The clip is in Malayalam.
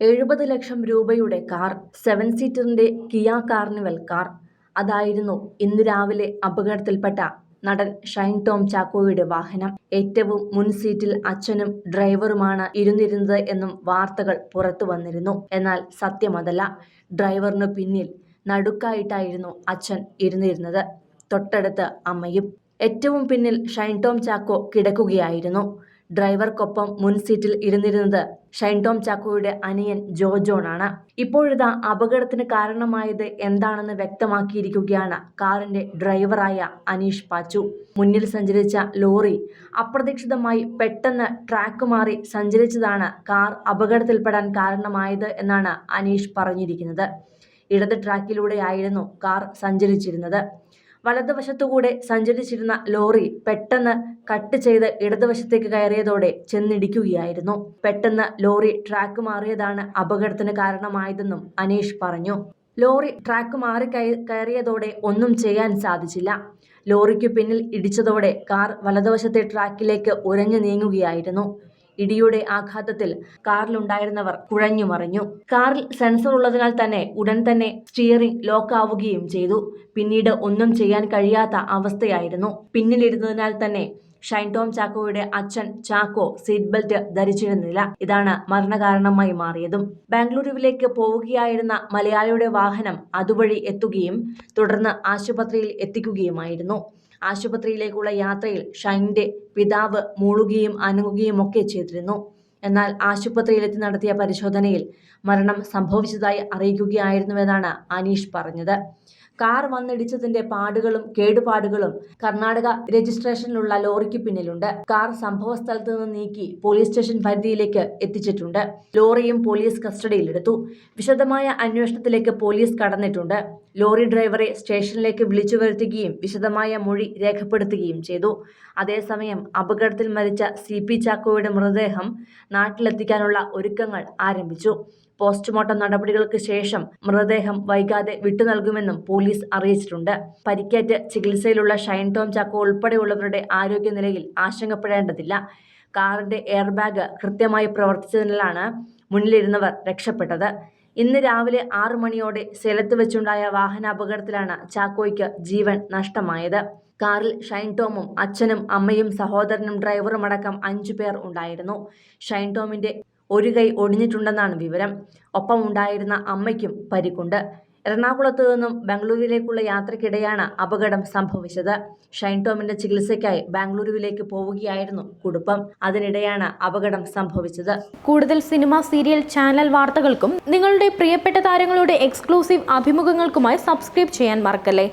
എഴുപത് ലക്ഷം രൂപയുടെ കാർ സെവൻ സീറ്ററിന്റെ കിയ കാർണിവൽ കാർ. അതായിരുന്നു ഇന്ന് രാവിലെ അപകടത്തിൽപ്പെട്ട നടൻ ഷൈൻ ടോം ചാക്കോയുടെ വാഹനം. ഏറ്റവും മുൻ സീറ്റിൽ അച്ഛനും ഡ്രൈവറുമാണ് ഇരുന്നിരുന്നത് എന്നും വാർത്തകൾ പുറത്തു വന്നിരുന്നു. എന്നാൽ സത്യമതല്ല ഡ്രൈവറിനു പിന്നിൽ നടുക്കായിട്ടായിരുന്നു അച്ഛൻ ഇരുന്നിരുന്നത്. തൊട്ടടുത്ത് അമ്മയും. ഏറ്റവും പിന്നിൽ ഷൈൻ ടോം ചാക്കോ കിടക്കുകയായിരുന്നു. ഡ്രൈവർക്കൊപ്പം മുൻ സീറ്റിൽ ഇരുന്നിരുന്നത് ഷൈൻ ടോം ചാക്കോയുടെ അനിയൻ ജോ ജോണാണ്. ഇപ്പോഴിതാ അപകടത്തിന് കാരണമായത് എന്താണെന്ന് വ്യക്തമാക്കിയിരിക്കുകയാണ് കാറിന്റെ ഡ്രൈവറായ അനീഷ് പാച്ചു. മുന്നിൽ സഞ്ചരിച്ച ലോറി അപ്രതീക്ഷിതമായി പെട്ടെന്ന് ട്രാക്ക് മാറി സഞ്ചരിച്ചതാണ് കാർ അപകടത്തിൽപ്പെടാൻ കാരണമായത് എന്നാണ് അനീഷ് പറഞ്ഞിരിക്കുന്നത്. ഇടത് ട്രാക്കിലൂടെയായിരുന്നു കാർ സഞ്ചരിച്ചിരുന്നത്. വലതുവശത്തുകൂടെ സഞ്ചരിച്ചിരുന്ന ലോറി പെട്ടെന്ന് കട്ട് ചെയ്ത് ഇടതുവശത്തേക്ക് കയറിയതോടെ ചെന്നിടിക്കുകയായിരുന്നു. പെട്ടെന്ന് ലോറി ട്രാക്ക് മാറിയതാണ് അപകടത്തിന് കാരണമായതെന്നും അനീഷ് പറഞ്ഞു. ലോറി ട്രാക്ക് മാറി കയ- കയറിയതോടെ ഒന്നും ചെയ്യാൻ സാധിച്ചില്ല. ലോറിക്ക് പിന്നിൽ ഇടിച്ചതോടെ കാർ വലതുവശത്തെ ട്രാക്കിലേക്ക് ഉരഞ്ഞു നീങ്ങുകയായിരുന്നു. ഇടിയുടെ ആഘാതത്തിൽ കാറിലുണ്ടായിരുന്നവർ കുഴഞ്ഞു മറിഞ്ഞു. കാറിൽ സെൻസർ ഉള്ളതിനാൽ തന്നെ ഉടൻ തന്നെ സ്റ്റിയറിംഗ് ലോക്ക് ആവുകയും ചെയ്തു. പിന്നീട് ഒന്നും ചെയ്യാൻ കഴിയാത്ത അവസ്ഥയായിരുന്നു. പിന്നിലിരുന്നതിനാൽ തന്നെ ഷൈൻ ടോം ചാക്കോയുടെ അച്ഛൻ ചാക്കോ സീറ്റ് ബെൽറ്റ് ധരിച്ചിരുന്നില്ല. ഇതാണ് മരണകാരണമായി മാറിയതും. ബാംഗ്ലൂരുവിലേക്ക് പോവുകയായിരുന്ന മലയാളിയുടെ വാഹനം അതുവഴി എത്തുകയും തുടർന്ന് ആശുപത്രിയിൽ എത്തിക്കുകയുമായിരുന്നു. ആശുപത്രിയിലേക്കുള്ള യാത്രയിൽ ഷൈന്റെ പിതാവ് മൂളുകയും അനങ്ങുകയും ഒക്കെ ചെയ്തിരുന്നു. എന്നാൽ ആശുപത്രിയിലെത്തി നടത്തിയ പരിശോധനയിൽ മരണം സംഭവിച്ചതായി അറിയിക്കുകയായിരുന്നുവെന്നാണ് അനീഷ് പറഞ്ഞത്. കാർ വന്നിടിച്ചതിന്റെ പാടുകളും കേടുപാടുകളും കർണാടക രജിസ്ട്രേഷനിലുള്ള ലോറിക്ക് പിന്നിലുണ്ട്. കാർ സംഭവ സ്ഥലത്ത് നിന്ന് നീക്കി പോലീസ് സ്റ്റേഷൻ പരിധിയിലേക്ക് എത്തിച്ചിട്ടുണ്ട്. ലോറിയും പോലീസ് കസ്റ്റഡിയിലെടുത്തു. വിശദമായ അന്വേഷണത്തിലേക്ക് പോലീസ് കടന്നിട്ടുണ്ട്. ലോറി ഡ്രൈവറെ സ്റ്റേഷനിലേക്ക് വിളിച്ചു വരുത്തുകയും വിശദമായ മൊഴി രേഖപ്പെടുത്തുകയും ചെയ്തു. അതേസമയം അപകടത്തിൽ മരിച്ച സി പി ചാക്കോയുടെ മൃതദേഹം നാട്ടിലെത്തിക്കാനുള്ള ഒരുക്കങ്ങൾ ആരംഭിച്ചു. പോസ്റ്റ്മോർട്ടം നടപടികൾക്ക് ശേഷം മൃതദേഹം വൈകാതെ വിട്ടുനൽകുമെന്നും പോലീസ് അറിയിച്ചിട്ടുണ്ട്. പരിക്കേറ്റ് ചികിത്സയിലുള്ള ഷൈൻ ടോം ചാക്കോ ഉൾപ്പെടെയുള്ളവരുടെ ആരോഗ്യനിലയിൽ ആശങ്കപ്പെടേണ്ടതില്ല. കാറിന്റെ എയർ ബാഗ് കൃത്യമായി പ്രവർത്തിച്ചതിനാലാണ് മുന്നിലിരുന്നവർ രക്ഷപ്പെട്ടത്. ഇന്ന് രാവിലെ ആറു മണിയോടെ സേലത്ത് വെച്ചുണ്ടായ വാഹനാപകടത്തിലാണ് ചാക്കോയ്ക്ക് ജീവൻ നഷ്ടമായത്. കാറിൽ ഷൈൻ ടോമും അച്ഛനും അമ്മയും സഹോദരനും ഡ്രൈവറും അടക്കം അഞ്ചു പേർ ഉണ്ടായിരുന്നു. ഷൈൻ ടോമിന്റെ ഒരു കൈ ഒടിഞ്ഞിട്ടുണ്ടെന്നാണ് വിവരം. ഒപ്പം ഉണ്ടായിരുന്ന അമ്മയ്ക്കും പരിക്കുണ്ട്. എറണാകുളത്തു നിന്നും ബാംഗ്ലൂരിലേക്കുള്ള യാത്രക്കിടെയാണ് അപകടം സംഭവിച്ചത്. ഷൈൻ ടോമിന്റെ ചികിത്സയ്ക്കായി ബാംഗ്ലൂരുവിലേക്ക് പോവുകയായിരുന്നു കുടുംബം. അതിനിടെയാണ് അപകടം സംഭവിച്ചത്. കൂടുതൽ സിനിമ സീരിയൽ ചാനൽ വാർത്തകൾക്കും നിങ്ങളുടെ പ്രിയപ്പെട്ട താരങ്ങളുടെ എക്സ്ക്ലൂസീവ് അഭിമുഖങ്ങൾക്കുമായി സബ്സ്ക്രൈബ് ചെയ്യാൻ മറക്കല്ലേ?